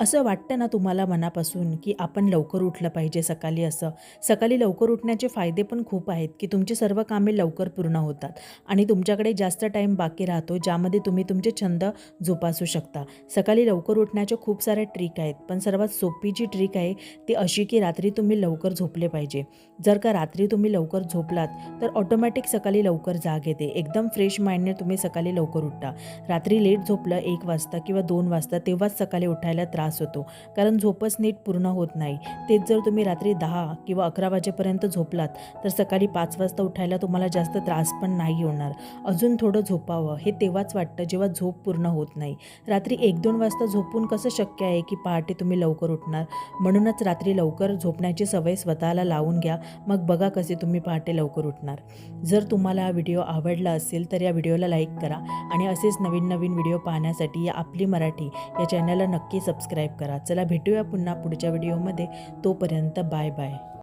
असं वाटतं ना तुम्हाला मनापासून की आपण लवकर उठलं पाहिजे सकाळी असं? सकाळी लवकर उठण्याचे फायदे पण खूप आहेत की तुमची सर्व कामे लवकर पूर्ण होतात आणि तुमच्याकडे जास्त टाईम बाकी राहतो ज्यामध्ये तुम्ही तुमचे छंद जोपासू शकता. सकाळी लवकर उठण्याचे खूप साऱ्या ट्रिक आहेत पण सर्वात सोपी जी ट्रिक आहे ती अशी की रात्री तुम्ही लवकर झोपले पाहिजे. जर का रात्री तुम्ही लवकर झोपलात तर ऑटोमॅटिक सकाळी लवकर जाग येते. एकदम फ्रेश माइंडने तुम्ही सकाळी लवकर उठता. रात्री लेट झोपलं एक वाजता किंवा दोन वाजता तेव्हाच सकाळी उठायला त्रास होतो. कारण झोपच नीट पूर्ण होत नाही. तेच जर तुम्ही रात्री दहा किंवा अकरा वाजेपर्यंत झोपलात तर सकाळी पाच वाजता उठायला तुम्हाला जास्त त्रास पण नाही होणार. अजून थोडं झोपावं हे तेव्हाच वाटतं जेव्हा झोप पूर्ण होत नाही. रात्री एक दोन वाजता झोपून कसं शक्य आहे की पहाटे तुम्ही लवकर उठणार? म्हणूनच रात्री लवकर झोपण्याची सवय स्वतःला लावून घ्या. मग बघा कसे तुम्ही पहाटे लवकर उठणार. जर तुम्हाला हा व्हिडिओ आवडला असेल तर या व्हिडिओला लाईक करा. आणि असेच नवीन नवीन व्हिडिओ पाहण्यासाठी या आपली मराठी या चॅनलला नक्की सबस्क्राईब सबस्क्राईब करा. चला भेटूया पुन्हा पुढच्या व्हिडिओमध्ये तोपर्यंत बाय बाय